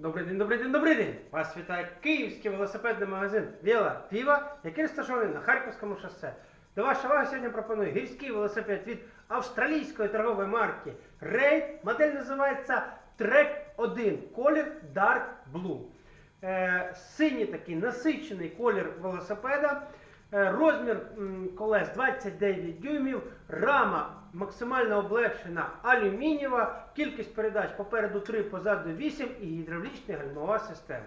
Добрий день, добрий день, добрий день! Вас вітає київський велосипедний магазин Віла Віва, який розташований на Харківському шосе. До вашої уваги сьогодні пропоную гірський велосипед від австралійської торгової марки Raid. Модель називається Trek 1, колір Dark Blue. Е, синій такий насичений колір велосипеда. Е, Розмір колес 29 дюймів, рама максимально облегшена алюмінієва, кількість передач попереду 3, позаду 8 і гідравлічна гальмова система.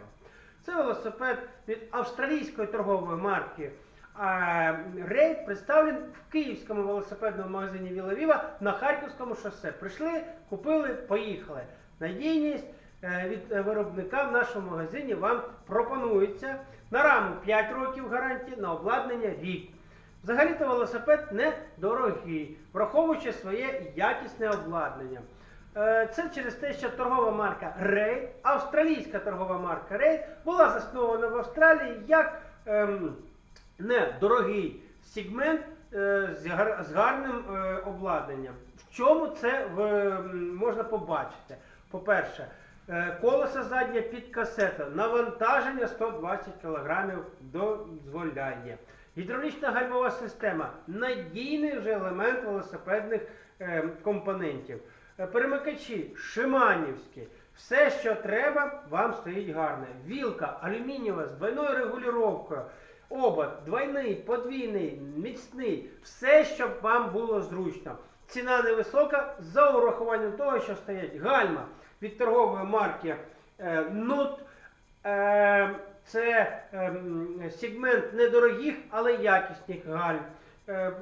Це велосипед від австралійської торгової марки Рейд представлений в київському велосипедному магазині Віла Віва на Харківському шосе. Прийшли, купили, поїхали. Надійність від е, виробника в нашому магазині вам пропонується на раму 5 років гарантії, на обладнання рік. Взагалі-то велосипед недорогий, враховуючи своє якісне обладнання. Е, Це через те, що торгова марка Raid, австралійська торгова марка Raid, була заснована в Австралії як ем, недорогий сегмент е, з, з гарним е, обладнанням. В чому це в, можна побачити? По-перше, е, колесо заднє під касету, навантаження 120 кг дозволяє. Гідравлічна гальмова система надійний вже елемент велосипедних е, компонентів. Е, Перемикачі шиманівські. Все, що треба, вам стоїть гарне. Вілка алюмінієва з двойною регулювання. Обод двойний, подвійний, міцний. Все, щоб вам було зручно. Ціна невисока за урахуванням того, що стоять гальма від торгової марки е, Нут. Е, це ем, сегмент недорогих, але якісних гальм. Е, е,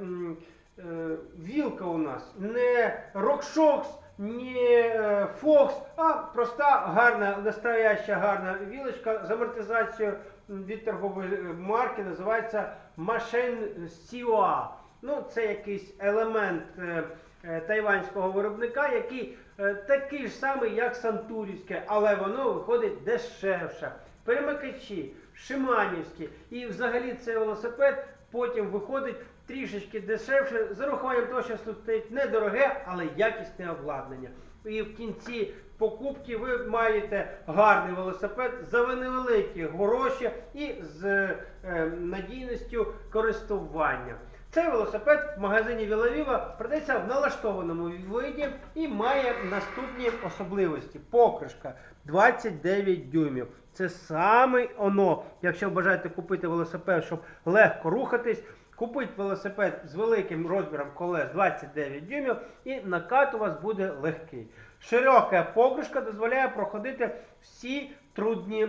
вілка у нас не RockShox, не е, Fox, а проста гарна, настояща гарна вілочка з амортизацією від торгової е, марки називається Machine Siwa. Ну, це якийсь елемент е, е, тайванського виробника, який е, такий ж самий, як Сантурівське, але воно виходить дешевше. Перемикачі, Шиманівські і взагалі цей велосипед потім виходить трішечки дешевше, з урахуванням того, що стоїть недороге, але якісне обладнання. І в кінці покупки ви маєте гарний велосипед за невеликі гроші і з е, надійністю користування. Цей велосипед в магазині Вілавіва продається в налаштованому виді і має наступні особливості. Покришка 29 дюймів. Це саме оно. Якщо бажаєте купити велосипед, щоб легко рухатись, купіть велосипед з великим розміром колес 29 дюймів і накат у вас буде легкий. Широка покришка дозволяє проходити всі трудні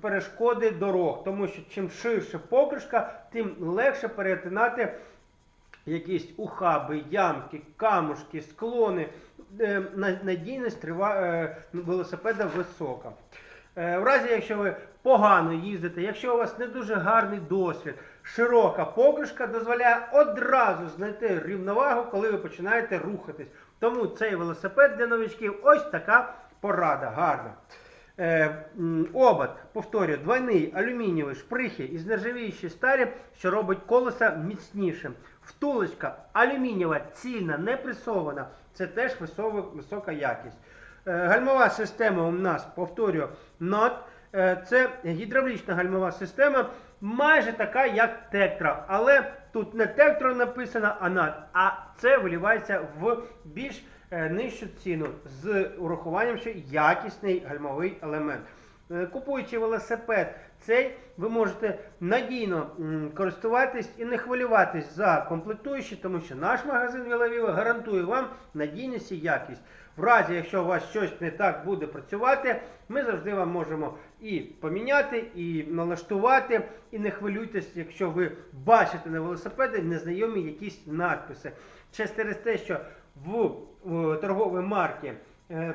перешкоди дорог, тому що чим ширше покришка, тим легше перетинати якісь ухаби, ямки, камушки, склони. Е, Надійність трива- е, велосипеда висока. Е, В разі, якщо ви погано їздите, якщо у вас не дуже гарний досвід, широка покришка дозволяє одразу знайти рівновагу, коли ви починаєте рухатись. Тому цей велосипед для новичків ось така порада гарна. Е, обод, повторюю, двойний алюмінієвий шприхи із нержавіючої сталі, що робить колеса міцнішим. Втулочка алюмінієва, цільна, не пресована. Це теж висока якість. Е, гальмова система у нас, повторюю, NOT. Е, це гідравлічна гальмова система, майже така, як Тектра. Але тут не Тектра написано, а NOT. А це вилівається в більш нижчу ціну з урахуванням, що якісний гальмовий елемент. Е, Купуючи велосипед, цей ви можете надійно користуватись і не хвилюватись за комплектуючі, тому що наш магазин Вілавіва гарантує вам надійність і якість. В разі, якщо у вас щось не так буде працювати, ми завжди вам можемо і поміняти, і налаштувати. І не хвилюйтесь, якщо ви бачите на велосипеді незнайомі якісь надписи. Через те, що в, в торговій марці е,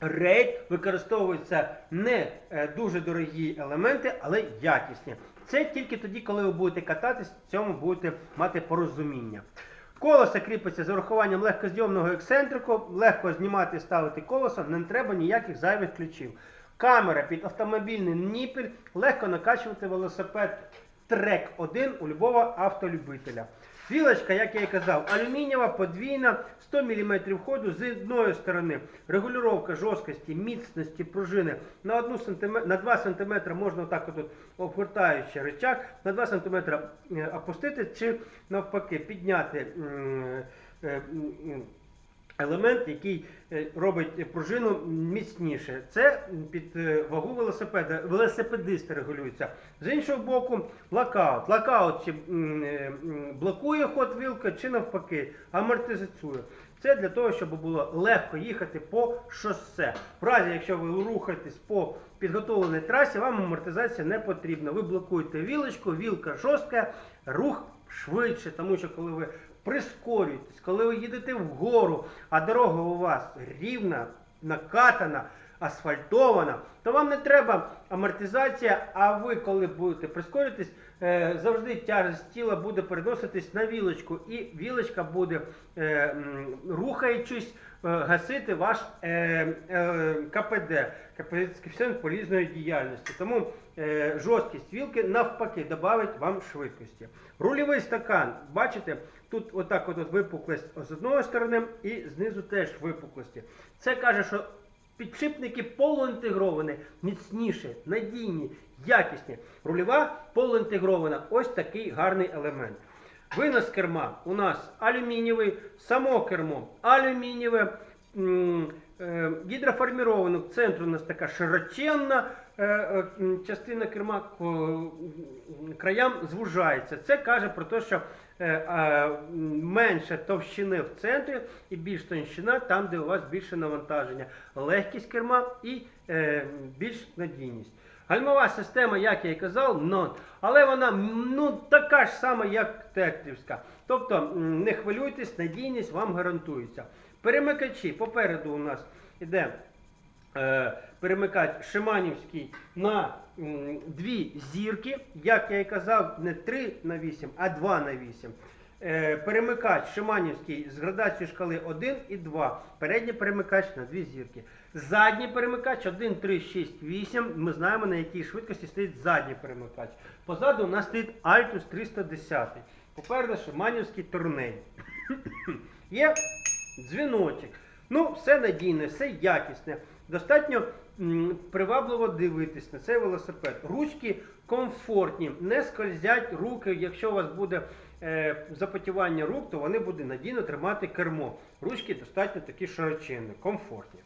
Рейд використовуються не е, дуже дорогі елементи, але якісні. Це тільки тоді, коли ви будете кататись, цьому будете мати порозуміння. Колесо кріпиться з урахуванням легкозйомного ексцентрику, легко знімати і ставити колесо, не треба ніяких зайвих ключів. Камера під автомобільний ніпель, легко накачувати велосипед Трек 1 у любого автолюбителя. Вілочка, як я і казав, алюмінієва, подвійна, 100 мм ходу з одної сторони. Регулювання жорсткості, міцності пружини на, 1 см, на 2 см можна отак от обгортаючи рычаг, на 2 см е, опустити чи навпаки підняти е, елемент, який е, робить пружину міцніше. Це під е, вагу велосипеда. Велосипедисти регулюються. З іншого боку, локаут. Локаут чи е, блокує ход вілка, чи навпаки, амортизує. Це для того, щоб було легко їхати по шосе. В разі, якщо ви рухаєтесь по підготовленій трасі, вам амортизація не потрібна. Ви блокуєте вілочку, вілка жорстка, рух швидше, тому що коли ви прискорюєтесь, коли ви їдете вгору, а дорога у вас рівна, накатана, асфальтована, то вам не треба амортизація, а ви, коли будете прискорюватись, е, завжди тяжесть тіла буде переноситись на вілочку, і вілочка буде, е, рухаючись, е, гасити ваш КПД, коефіцієнт полізної діяльності. Тому жорсткість вілки навпаки додавить вам швидкості. Рульовий стакан, бачите, тут отак от, от з одної сторони і знизу теж випуклості. Це каже, що підшипники полуінтегровані, міцніші, надійні, якісні. Рульова полуінтегрована. Ось такий гарний елемент. Винос керма у нас алюмінієвий, само кермо алюмінієве. е, Гідроформіровано в центрі у нас така широченна частина керма краям звужається. Це каже про те, що е, е, менше товщини в центрі і більш товщина там, де у вас більше навантаження. Легкість керма і е, більш надійність. Гальмова система, як я і казав, нон. Але вона ну, така ж сама, як тетрівська. Тобто не хвилюйтесь, надійність вам гарантується. Перемикачі попереду у нас іде е, перемикач Шиманівський на дві зірки, як я і казав, не 3 на 8, а 2 на 8. Е, перемикач Шиманівський з градацією шкали 1 і 2. Передній перемикач на дві зірки. Задній перемикач 1, 3, 6, 8. Ми знаємо, на якій швидкості стоїть задній перемикач. Позаду у нас стоїть Altus 310. Попереду Шиманівський турней. Є дзвіночок. Ну, все надійне, все якісне. Достатньо привабливо дивитись на цей велосипед. Ручки комфортні, не скользять руки. Якщо у вас буде е, запотівання рук, то вони будуть надійно тримати кермо. Ручки достатньо такі широченні, комфортні.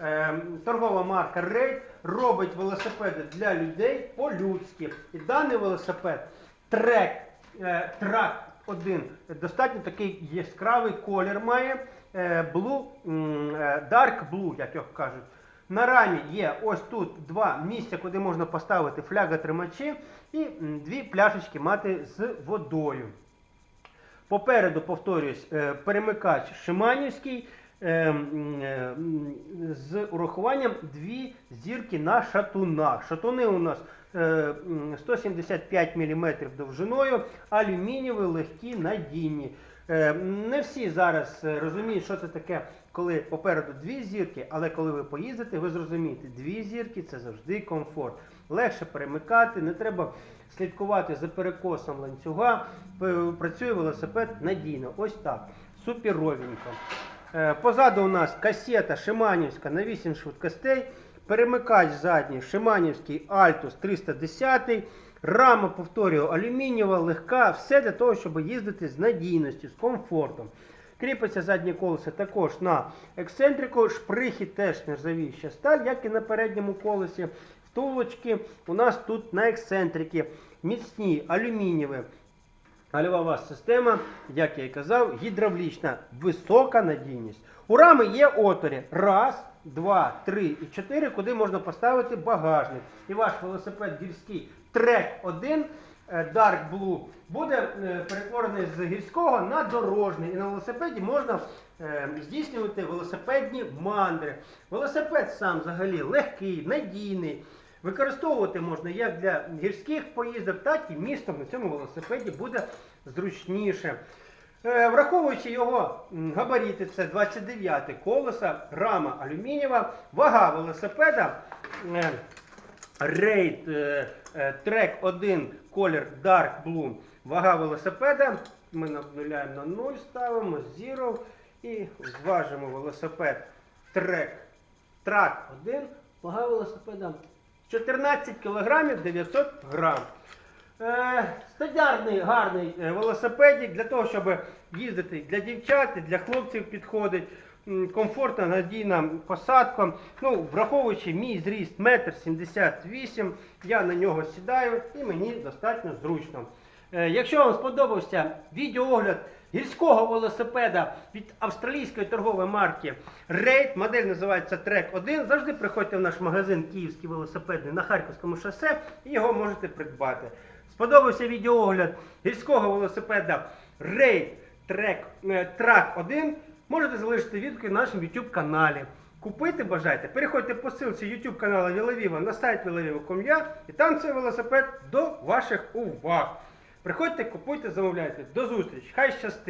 Е, торгова марка Рейд робить велосипеди для людей по-людськи. І даний велосипед трек, е, трак 1 достатньо такий яскравий колір має. Е, blue, е, Dark Blue, як його кажуть. На рамі є ось тут два місця, куди можна поставити фляга-тримачі і дві пляшечки мати з водою. Попереду, повторюсь, е, перемикач Шиманівський е, е, з урахуванням дві зірки на шатунах. Шатуни у нас е, 175 мм довжиною, алюмінієві, легкі, надійні. Е, Не всі зараз е, розуміють, що це таке, коли попереду дві зірки, але коли ви поїздите, ви зрозумієте, дві зірки це завжди комфорт. Легше перемикати, не треба слідкувати за перекосом ланцюга. Працює велосипед надійно. Ось так. Суперовенько. Е, Позаду у нас касета Шиманівська на 8 швидкостей. Перемикач задній Шиманівський Altus 310. Рама, повторюю, алюмінієва, легка. Все для того, щоб їздити з надійністю, з комфортом. Кріпиться заднє колесо також на ексцентрику. Шприхи теж нержавіюча сталь, як і на передньому колесі. Втулочки у нас тут на ексцентрики. Міцні, алюмінієві. Гальмова система, як я і казав, гідравлічна, висока надійність. У рами є отворі. Раз, два, три і чотири, куди можна поставити багажник. І ваш велосипед гірський трек 1 е, Dark Blue буде е, перетворений з гірського на дорожній. І на велосипеді можна е, здійснювати велосипедні мандри. Велосипед сам взагалі легкий, надійний. Використовувати можна як для гірських поїздок, так і містом на цьому велосипеді буде зручніше. Е, Враховуючи його м, габарити, це 29 колеса, рама алюмінієва, вага велосипеда. е, Рейд е, Трек 1 колір Dark Blue. Вага велосипеда ми обнуляємо на 0, ставимо, zero і зважимо велосипед трек, трак 1, вага велосипеда 14 кг 900 грам. Е, стандартний гарний е, велосипедик для того, щоб їздити для дівчат, для хлопців підходить. Комфортна, надійна посадка. Ну, враховуючи мій зріст 1,78 м, я на нього сідаю і мені достатньо зручно. Е, Якщо вам сподобався відеоогляд гірського велосипеда від австралійської торгової марки Raid, модель називається Trek 1, завжди приходьте в наш магазин Київський велосипедний на Харківському шосе і його можете придбати. Сподобався відеоогляд гірського велосипеда е, Track 1, можете залишити відгуки на нашому YouTube каналі. Купити бажаєте, переходьте по ссылці YouTube каналу Віловіва на сайт vilaviva.com.ua і там цей велосипед до ваших уваг. Приходьте, купуйте, замовляйте. До зустрічі. Хай щастить!